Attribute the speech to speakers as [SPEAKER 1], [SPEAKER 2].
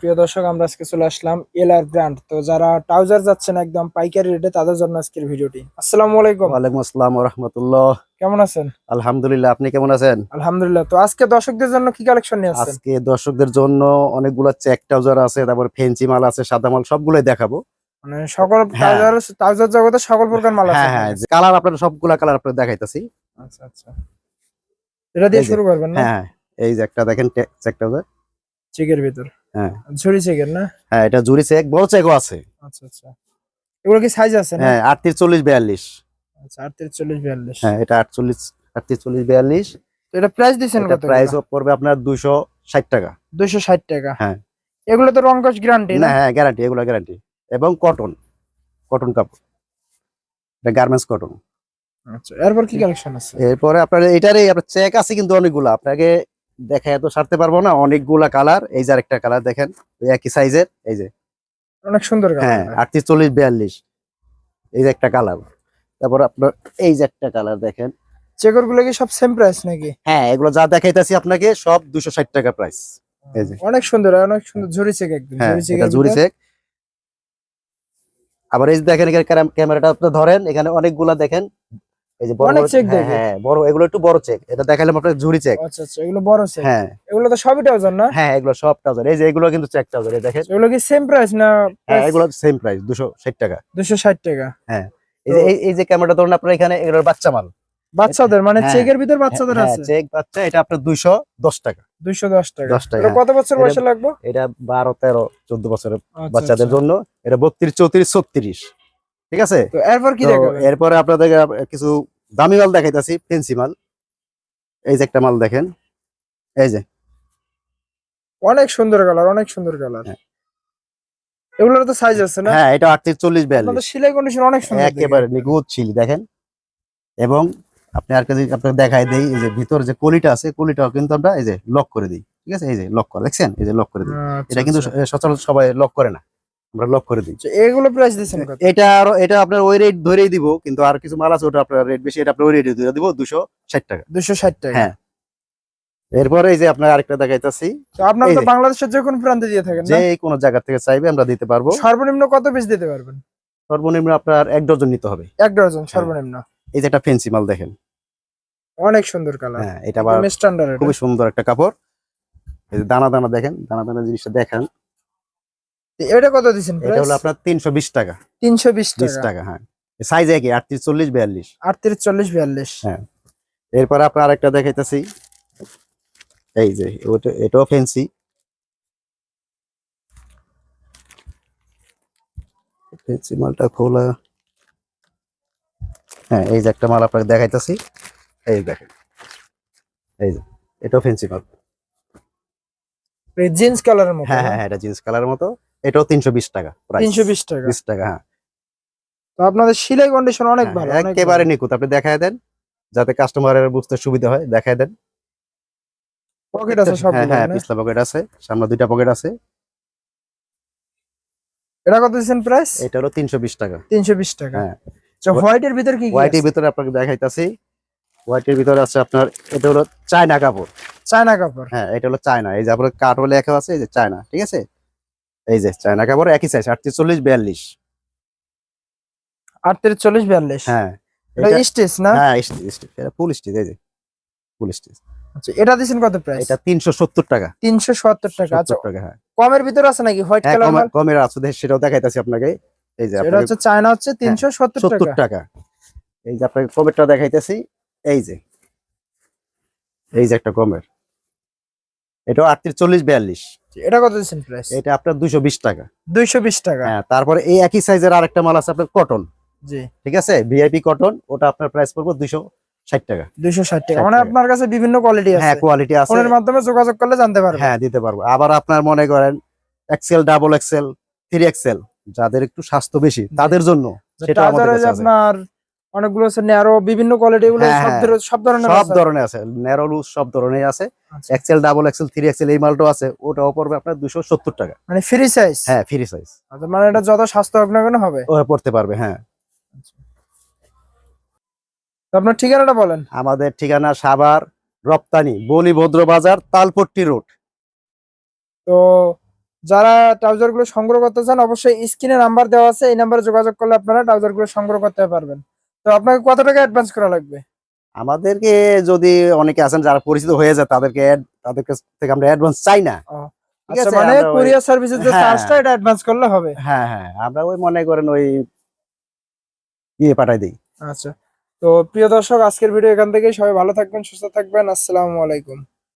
[SPEAKER 1] প্রিয় দর্শক আমরা আজকে চলে আসলাম এলআর ব্র্যান্ড। তো যারা ট্রাউজার যাচ্ছেন একদম পাইকারি রেটে তাদের জন্য আজকের ভিডিওটি। আসসালামু আলাইকুম।
[SPEAKER 2] ওয়ালাইকুম আসসালাম রহমতুল্লাহ।
[SPEAKER 1] কেমন আছেন?
[SPEAKER 2] আলহামদুলিল্লাহ আপনি কেমন আছেন?
[SPEAKER 1] আলহামদুলিল্লাহ। তো আজকে দর্শকদের জন্য কি কালেকশন নিয়ে আসছেন?
[SPEAKER 2] আজকে দর্শকদের জন্য অনেকগুলো চেক ট্রাউজার আছে তারপর ফেন্সি মাল আছে সাদা মাল সবগুলোই দেখাবো।
[SPEAKER 1] মানে সকল
[SPEAKER 2] হ্যাঁ।
[SPEAKER 1] ট্রাউজার ট্রাউজার জগতে সকল প্রকার মাল আছে।
[SPEAKER 2] হ্যাঁ হ্যাঁ কালার আপনার সবগুলা কালার আপনার দেখাইতাছি।
[SPEAKER 1] আচ্ছা আচ্ছা। এটা দিয়ে শুরু করবেন না?
[SPEAKER 2] হ্যাঁ এই যে একটা দেখেন চেক ট্রাউজার
[SPEAKER 1] চেকের ভিতর।
[SPEAKER 2] হ্যাঁ।
[SPEAKER 1] ঝুরি চেকের না?
[SPEAKER 2] হ্যাঁ এটা জুরি চেক বড় চেকও আছে।
[SPEAKER 1] আচ্ছা আচ্ছা। এগুলো কি সাইজ আছে না?
[SPEAKER 2] হ্যাঁ আটত্রিশ চল্লিশ বিয়াল্লিশ।
[SPEAKER 1] আচ্ছা আটত্রিশ চল্লিশ বিয়াল্লিশ।
[SPEAKER 2] হ্যাঁ এটা আটচল্লিশ আটত্রিশ চল্লিশ বিয়াল্লিশ।
[SPEAKER 1] তো এটা প্রাইস দিচ্ছেন কত
[SPEAKER 2] প্রাইস পড়বে আপনার দুইশো ষাট টাকা। হ্যাঁ।
[SPEAKER 1] এগুলো তো গ্যারান্টি
[SPEAKER 2] না?
[SPEAKER 1] না
[SPEAKER 2] হ্যাঁ গ্যারান্টি এগুলো গ্যারান্টি এবং কটন কটন কাপড় এটা গার্মেন্টস কটন
[SPEAKER 1] আচ্ছা এরপর কি কালেকশন আছে?
[SPEAKER 2] এরপরে আপনার এটারই আপনার চেক আছে কিন্তু অনেকগুলা। আপনাকে দেখা এত সারতে পারব না। অনেকগুলা কালার এই যে আরেকটা কালার দেখেন ওই একই সাইজের এই যে।
[SPEAKER 1] অনেক সুন্দর
[SPEAKER 2] হ্যাঁ আটত্রিশ চল্লিশ বিয়াল্লিশ। এই যে একটা কালার তারপর আপনার এই যে একটা কালার দেখেন।
[SPEAKER 1] চেকরগুলো কি সব সেম প্রাইস নাকি?
[SPEAKER 2] হ্যাঁ এগুলো যা দেখাইতেছি আপনাকে সব দুশো ষাট টাকা প্রাইস এই যে।
[SPEAKER 1] অনেক সুন্দর অনেক সুন্দর। ঝুরি চেক একদম
[SPEAKER 2] হ্যাঁ
[SPEAKER 1] ঝুরি।
[SPEAKER 2] চেক আবার এই যে দেখেন ক্যামেরাটা আপনি ধরেন এখানে অনেকগুলা দেখেন। এই যে বড়
[SPEAKER 1] অনেক
[SPEAKER 2] হ্যাঁ, হ্যাঁ বড় এগুলো একটু বড় চেক এটা দেখালাম আপনার ঝুরি চেক
[SPEAKER 1] আচ্ছা আচ্ছা এগুলো বড় চেক
[SPEAKER 2] হ্যাঁ।
[SPEAKER 1] এগুলো তো সবই ট্রাউজার না?
[SPEAKER 2] হ্যাঁ এগুলো সব ট্রাউজার। এই যে এগুলো কিন্তু চেক ট্রাউজার এই দেখেন।
[SPEAKER 1] এগুলো কি সেম প্রাইস না
[SPEAKER 2] হ্যাঁ এগুলো সেম প্রাইস দুশো ষাট টাকা।
[SPEAKER 1] দুশো ষাট টাকা।
[SPEAKER 2] এই যে এই- যে ক্যামেরাটা ধরুন আপনার এখানে এগুলোর বাচ্চা মাল।
[SPEAKER 1] বাচ্চাদের মানে
[SPEAKER 2] হ্যাঁ।
[SPEAKER 1] চেকের ভিতর বাচ্চাদের
[SPEAKER 2] হ্যাঁ,
[SPEAKER 1] আছে?
[SPEAKER 2] চেক বাচ্চা এটা আপনার দুইশো দশ টাকা।
[SPEAKER 1] দুইশো দশ টাকা।
[SPEAKER 2] 10 টাকা,
[SPEAKER 1] কত বছর বয়সে লাগবে?
[SPEAKER 2] এটা বারো তেরো চোদ্দ বছরের
[SPEAKER 1] আচ্ছা,
[SPEAKER 2] বাচ্চাদের। জন্য। এটা বত্রিশ চৌত্রিশ ছত্রিশ। ঠিক আছে?
[SPEAKER 1] তো এরপর কি
[SPEAKER 2] এরপরে আপনাদের কিছু দামি মাল দেখাইতাছি ফেন্সি মাল। এই যে একটা মাল দেখেন। এই যে।
[SPEAKER 1] অনেক সুন্দর কালার অনেক সুন্দর কালার।
[SPEAKER 2] হ্যাঁ।
[SPEAKER 1] এগুলোর তো সাইজ আছে না?
[SPEAKER 2] হ্যাঁ এটা আটত্রিশ চল্লিশ বিয়াল্লিশ।
[SPEAKER 1] আপনাদের সেলাই কন্ডিশন অনেক সুন্দর
[SPEAKER 2] একেবারে নিখুঁত ছিল দেখেন। এবং আপনি আর কাছে আপনাকে দেখাই দেই এই যে ভিতর যে কলিটা আছে কলিটাও কিন্তু আমরা এই যে লক করে দিই। ঠিক আছে? এই যে লক করে দেখছেন? এই যে লক করে দিই।
[SPEAKER 1] আচ্ছা,
[SPEAKER 2] এটা কিন্তু
[SPEAKER 1] আচ্ছা।
[SPEAKER 2] সচরাচর সবাই লক করে না। আমরা লক করে দিই।
[SPEAKER 1] আচ্ছা, এগুলো প্রাইস দিচ্ছেন
[SPEAKER 2] এটা আরও এটা আপনার ওই রেট ধরেই দিব কিন্তু আর কিছু মাল আছে ওটা আপনার রেট বেশি এটা আপনার ওই রেটে দিয়ে দিব দুশো ষাট টাকা।
[SPEAKER 1] দুশো ষাট টাকা?
[SPEAKER 2] হ্যাঁ। এরপরে এই যে আপনার আরেকটা দেখাইতাছি।
[SPEAKER 1] তো আপনার তো বাংলাদেশের যে কোনো প্রান্তে দিয়ে থাকেন না?
[SPEAKER 2] যে কোনো জায়গা থেকে চাইবে আমরা দিতে পারব।
[SPEAKER 1] সর্বনিম্ন কত পিস দিতে পারবেন?
[SPEAKER 2] সর্বনিম্ন আপনার এক ডজন নিতে হবে।
[SPEAKER 1] এক ডজন সর্বনিম্ন?
[SPEAKER 2] এই যে একটা ফেন্সি মাল দেখেন।
[SPEAKER 1] অনেক সুন্দর কালার।
[SPEAKER 2] হ্যাঁ এটা আবার
[SPEAKER 1] স্ট্যান্ডার্ড
[SPEAKER 2] খুবই সুন্দর একটা কাপড়। এই যে দানা দানা দেখেন দানা দানা জিনিসটা দেখেন।
[SPEAKER 1] এটা কত দিচ্ছেন
[SPEAKER 2] এটা হলো আপনার তিনশো বিশ টাকা।
[SPEAKER 1] তিনশো বিশ
[SPEAKER 2] বিশ
[SPEAKER 1] টাকা।
[SPEAKER 2] টাকা হ্যাঁ। সাইজ একই আটত্রিশ চল্লিশ বিয়াল্লিশ।
[SPEAKER 1] আটত্রিশ চল্লিশ বিয়াল্লিশ।
[SPEAKER 2] হ্যাঁ। এরপর আপনার আরেকটা দেখাইতেছি। এই যে ওটা এটাও ফেন্সি ফেন্সি মালটা খোলা। হ্যাঁ এই যে একটা মাল আপনাকে দেখাইতেছি। এই দেখেন। এই যে এটাও ফেন্সি মাল।
[SPEAKER 1] জিন্স কালারের মতো
[SPEAKER 2] হ্যাঁ হ্যাঁ হ্যাঁ, এটা জিন্স কালারের মতো। এটাও তিনশো বিশ টাকা
[SPEAKER 1] তিনশো বিশ টাকা।
[SPEAKER 2] বিশ টাকা হ্যাঁ।
[SPEAKER 1] তো আপনাদের সেলাই কন্ডিশন অনেক
[SPEAKER 2] হ্যাঁ,
[SPEAKER 1] ভালো
[SPEAKER 2] একেবারে। নিখুঁত। আপনি দেখায় দেন যাতে কাস্টমারের বুঝতে সুবিধা হয় দেখায় দেন।
[SPEAKER 1] পকেট আছে সব
[SPEAKER 2] হ্যাঁ হ্যাঁ পিছলা পকেট আছে সামনে দুইটা পকেট আছে।
[SPEAKER 1] এটা কত দিচ্ছেন প্রাইস
[SPEAKER 2] এটা হলো তিনশো বিশ টাকা।
[SPEAKER 1] তিনশো বিশ টাকা।
[SPEAKER 2] হ্যাঁ।
[SPEAKER 1] তো হোয়াইটের ভিতর কি কি
[SPEAKER 2] হোয়াইটের ভিতরে আপনাকে দেখাইতাছি। হোয়াইটের ভিতরে আছে আপনার এটা হলো চায়না কাপড়।
[SPEAKER 1] চায়না কাপড়।
[SPEAKER 2] হ্যাঁ এটা হলো চায়না। এই যে আপনার কাঠও লেখা আছে এই যে চায়না ঠিক আছে? এই যে চায়না কাপড় একই সাইজ আটত্রিশ চল্লিশ বিয়াল্লিশ?
[SPEAKER 1] আটত্রিশ চল্লিশ বিয়াল্লিশ
[SPEAKER 2] হ্যাঁ
[SPEAKER 1] না?
[SPEAKER 2] হ্যাঁ স্টি- স্টি- এটা ফুল স্টিচ এই যে ফুল স্টিচ
[SPEAKER 1] আচ্ছা এটা কত প্রাইস
[SPEAKER 2] এটা তিনশো সত্তর টাকা।
[SPEAKER 1] তিনশো সত্তর টাকা আচ্ছা।
[SPEAKER 2] টাকা হ্যাঁ।
[SPEAKER 1] কমের ভিতর আছে নাকি? হোয়াইট
[SPEAKER 2] হ্যাঁ
[SPEAKER 1] কালার
[SPEAKER 2] কমে- কমের আছে দেখে সেটাও দেখাইতাছি আপনাকে। এই যে
[SPEAKER 1] এটা হচ্ছে চায়না হচ্ছে তিনশো সত্তর
[SPEAKER 2] সত্তর
[SPEAKER 1] টাকা।
[SPEAKER 2] এই যে আপনাকে কমেরটা দেখাইতেছি। এই যে। এই যে একটা কমের। এটা আটত্রিশ চল্লিশ বিয়াল্লিশ।
[SPEAKER 1] এটা কত দিচ্ছেন প্রাইস
[SPEAKER 2] এটা আপনার দুইশো বিশ টাকা।
[SPEAKER 1] দুইশো বিশ টাকা।
[SPEAKER 2] হ্যাঁ তারপরে এই একই সাইজের আরেকটা মাল আছে আপনার কটন
[SPEAKER 1] জি।
[SPEAKER 2] ঠিক আছে? ভিআইপি কটন ওটা আপনার প্রাইস পড়ব দুইশো ষাট টাকা।
[SPEAKER 1] দুইশো ষাট টাকা। মানে আপনার কাছে বিভিন্ন কোয়ালিটি
[SPEAKER 2] হ্যাঁ কোয়ালিটি আছে।
[SPEAKER 1] ফোনের মাধ্যমে যোগাযোগ করলে জানতে পারবেন।
[SPEAKER 2] হ্যাঁ দিতে পারব। আবার আপনার মনে করেন XL double XL three XL যাদের একটু স্বাস্থ্য বেশি তাদের জন্য সেটা আমাদের কাছে
[SPEAKER 1] আপনার অনেকগুলো আছে ন্যারো বিভিন্ন কোয়ালিটি এগুলো
[SPEAKER 2] হ্যাঁ,
[SPEAKER 1] সব
[SPEAKER 2] হ্যাঁ।
[SPEAKER 1] সব ধরনের
[SPEAKER 2] সব। ধরনের আছে ন্যারো লুজ সব ধরনের আছে।
[SPEAKER 1] আচ্ছা।
[SPEAKER 2] XL double XL three XL এই মালটাও আছে ওটাও পড়বে আপনার দুশো সত্তর টাকা।
[SPEAKER 1] মানে ফ্রি সাইজ
[SPEAKER 2] হ্যাঁ ফ্রি সাইজ
[SPEAKER 1] মানে এটা যত স্বাস্থ্য হোক না কেন হবে?
[SPEAKER 2] ও পড়তে পারবে হ্যাঁ।
[SPEAKER 1] তো আপনার ঠিকানাটা বলেন।
[SPEAKER 2] আমাদের ঠিকানা সাভার রপ্তানি বলি ভদ্র বাজার তালপট্টি রোড।
[SPEAKER 1] তো যারা ট্রাউজারগুলো সংগ্রহ করতে চান অবশ্যই স্ক্রিনে নাম্বার দেওয়া আছে এই নাম্বারে যোগাযোগ করলে আপনারা ট্রাউজারগুলো সংগ্রহ করতে পারবেন। তো আপনাকে কত টাকা অ্যাডভান্স করা লাগবে?
[SPEAKER 2] আমাদেরকে যদি অনেকে আছেন যারা পরিচিত হয়ে যায় তাদেরকে তাদের কাছ থেকে আমরা অ্যাডভান্স চাই না।
[SPEAKER 1] আচ্ছা মানে কুরিয়ার সার্ভিসের যে
[SPEAKER 2] হ্যাঁ।
[SPEAKER 1] চার্জটা এটা অ্যাডভান্স করলে হবে?
[SPEAKER 2] হ্যাঁ হ্যাঁ আমরা ওই মনে করেন ওই ইয়ে পাঠাই দিই।
[SPEAKER 1] আচ্ছা তো প্রিয় দর্শক আজকের ভিডিও এখান থেকেই। সবাই ভালো থাকবেন সুস্থ থাকবেন। আসসালামু আলাইকুম।